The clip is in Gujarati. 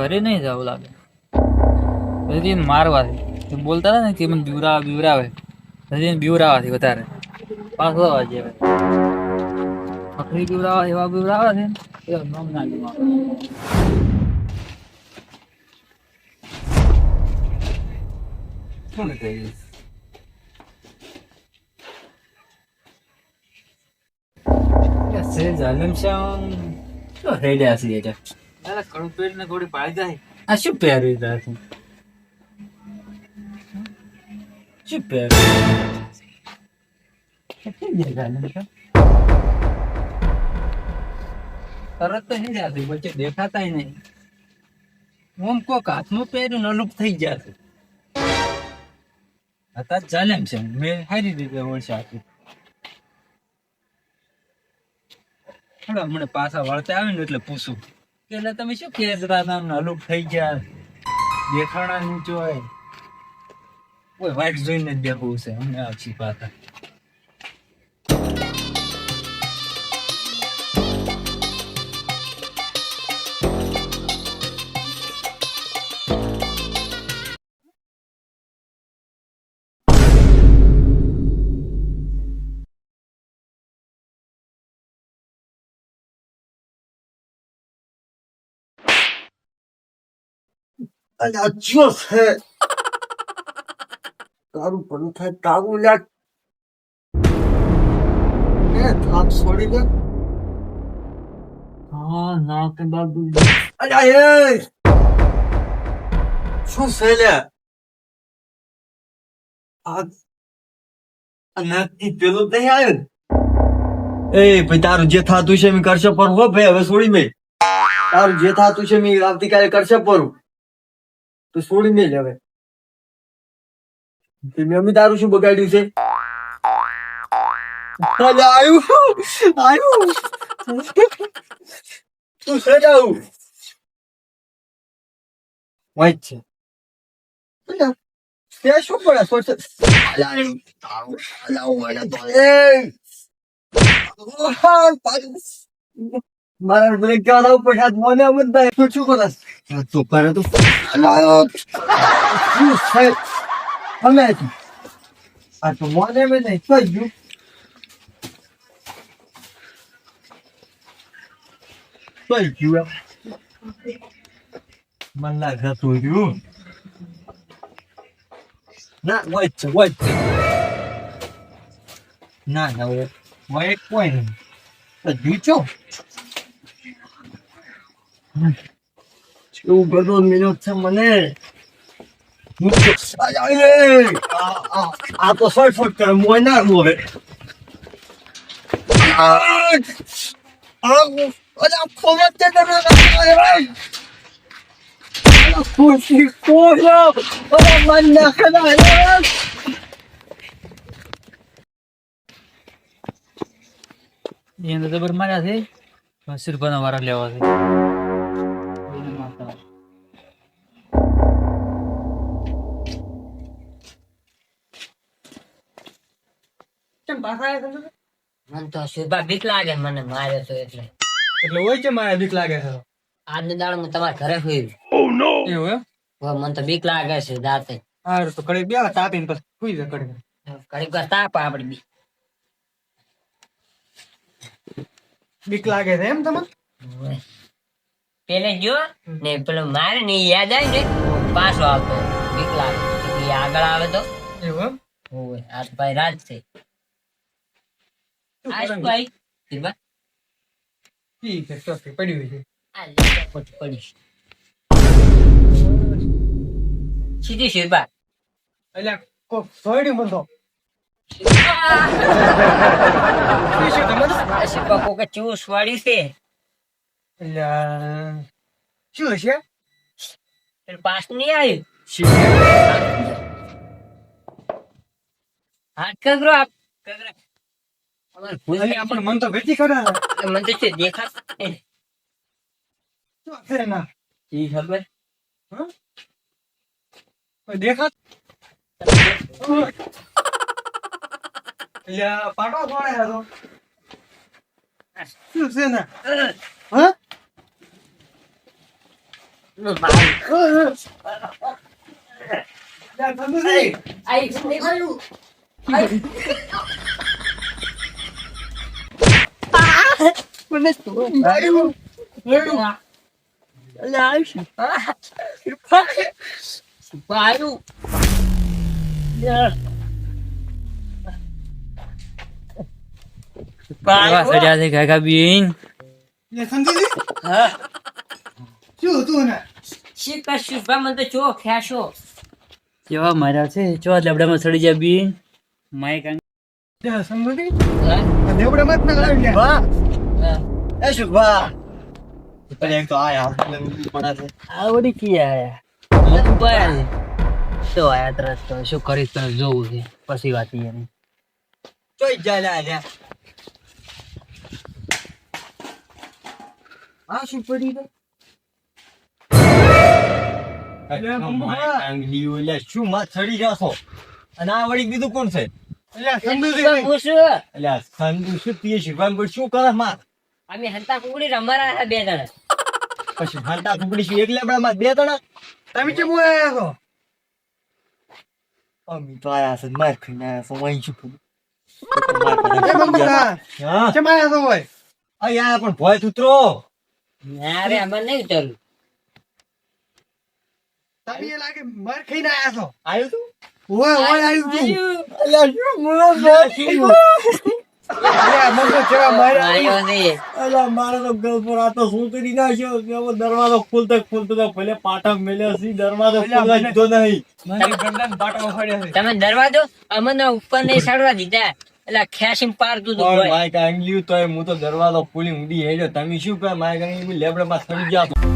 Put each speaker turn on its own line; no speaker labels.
ઘરે નહીં જવું લાગે. પછી મારવાથી. બોલતા હતા ને કે મને બીવરાવે. બીવરાવે પછી બીવરાવાથી વધારે. પાછો અવાજ આવે ફકરી બીવરાવા, એવા બીવરાવા છે એવા નામ ના લેવા
શું થઈ છે જાલમ શ્યામ તો રેડ્યા છે એટલે
અરે કડું
પહેર્યું કેટલી દેખાય જાલમ શ્યામ? તરત તો હેડ્યા છે વચ્ચે દેખાતાય નહીં. ઓમ કોક હાથમાં પહેર્યું ને થઈ છે હતા જાલેમ છે, મેં સારી રીતે ઓળખ્યા છે હમણાં પાછા વળતા આવે ને એટલે પૂછું. એટલે તમે શું કહેતા હતા ને અલુપ થઈ ગયા? દેખાણા નીચો હોય. કોઈ વાઈટ જોઈને જ દેખવું છે. અમને આ છીપાતા
અલ્યા જો છે તારું પણ થાય તારું લ્યા એ થાપ છોડી દે
હા ના કે બાબુ
અલ્યા એ શું છે લ્યા આ નાકથી પેલું નહીં આવ્યું એ ભાઈ તારું જે થતું છે મેં કરશે પર હો ભાઈ હવે છોડી મેં તારું જે થાતું છે મેં આવતીકાલે કરશે પરું તો છોડી નહીં હવે. તે મેં તારું શું બગાડ્યું છે? તું છે જાઉં વાઈટ છે. અલ્યા, તે શું પડે સોચ તારું. મારા બ્રેક જવા હાથ મોને અમત થાય તું શું કરસ? તો કરે આ તો મોને મેં નહીં તો ગયું. તો ગયું મન લાગે ના વોચ છે વચ ના ના વચ કોઈ નહીં તો કેવું બધો મિનિટ છે મને તો- આ તો સોય ફૂટ કરે મોય ના તે અલા ખુશી કોયો મન ના ખના અલા
એને માર્યા છે અસી વારા લેવા છે
મને તો સુભા બીક લાગે મને મારે તો એટલે.
એટલે હોય છે મારે બીક લાગે છે?
આજની દાડ હું તમારા ઘરે હોઈ
એવું એમ?
હવે મને તો બીક લાગે છે દાંતે
હારું તો કડી બે તાપીને પછી સુઈ જા કડી
ઘડીક વાર તાપ આપડી બી.
બીક લાગે છે એમ તમને?
પેલે જો ને પેલો મારે ને યાદ આવે ને પાછો આવતો. બીક લાગે. આગળ આવે તો.
એવું
હોય આ ભાઈ રાજ છે આ શું ભાઈ શિરબા?
ઠીક છે ચોથી પડ્યું છે
આ લીલા પોટ પડી સીધી શિરબા
એટલે સોયડી મને
શિરબા કોકે ચૂસ વાળી છે.
એટલે શું હશે?
પાસ નહીં આવ્યું? હાથ કગરો આપ. કગરા અમારે ભૂલ
અરે આપણે મન તો વેચી ખરા
મને તો છે
શું છે ના?
ઈ ખબર?
દેખાત? પાટો થોડે હતો શું છે ના? હા?
એવા સજા છે? કાકા બીન
શી કશું બા, મને તો ચો
કેવા માર્યા છે ચો લબડામાં સડી જાય બીન માય કાંગ
વાહ એ શુભા અરે એક તો આ પડા છે
આવડી કી આયા હું પાયા છે તો આયા. તરત તો શું કરીશ તને જોવું છે? પછી વાત એની.
લ્યા લ્યા આ શું પડી ગયું શું માં ચડી જાશો? અને આ વળી બીજું કોણ છે?
પૂછું.
અલ્યા સંદુ શું તીએ શિવાન બોલ શું કરે માં
અમે હંતા કુકડી રમારા હતા બે જણા.
પછી ફાંટા ટુકડી શું એક લેબડામાં બે જણા?
તમે કેમ આયા છો?
અમી તો આયા છે માર ખાઈને આયા છે વાંઈ શું ખબર
એ બંગુરા
હા?
કેમ આયા છો ભાઈ?
આ પણ ભોય ઉતરો.
ના રે અમારે નહીં ઉતરું.
તમે એ લાગે માર ખાઈને આયા છો.
આવ્યું તું
ઓય ઓય આવ્યું તું
અલ્યા શું
તો
છે
તો તો એવો દરવાજો ખોલતો ખોલતો તો ભલે પાટક દરવાજો દીધો નહીં.
મારી ગરદન પાટો ફાડ્યા છે.
તમે દરવાજો અમને ઉપર નહીં સડવા દીધા. એટલે ખેંચીને પાર
તું
કોઈ.
માઈક આંગલ્યું હું તો દરવાજો ખોલી ઊંડી હેડ્યો. તમે શું કહે મારે લેબડા માં સડી ગયા.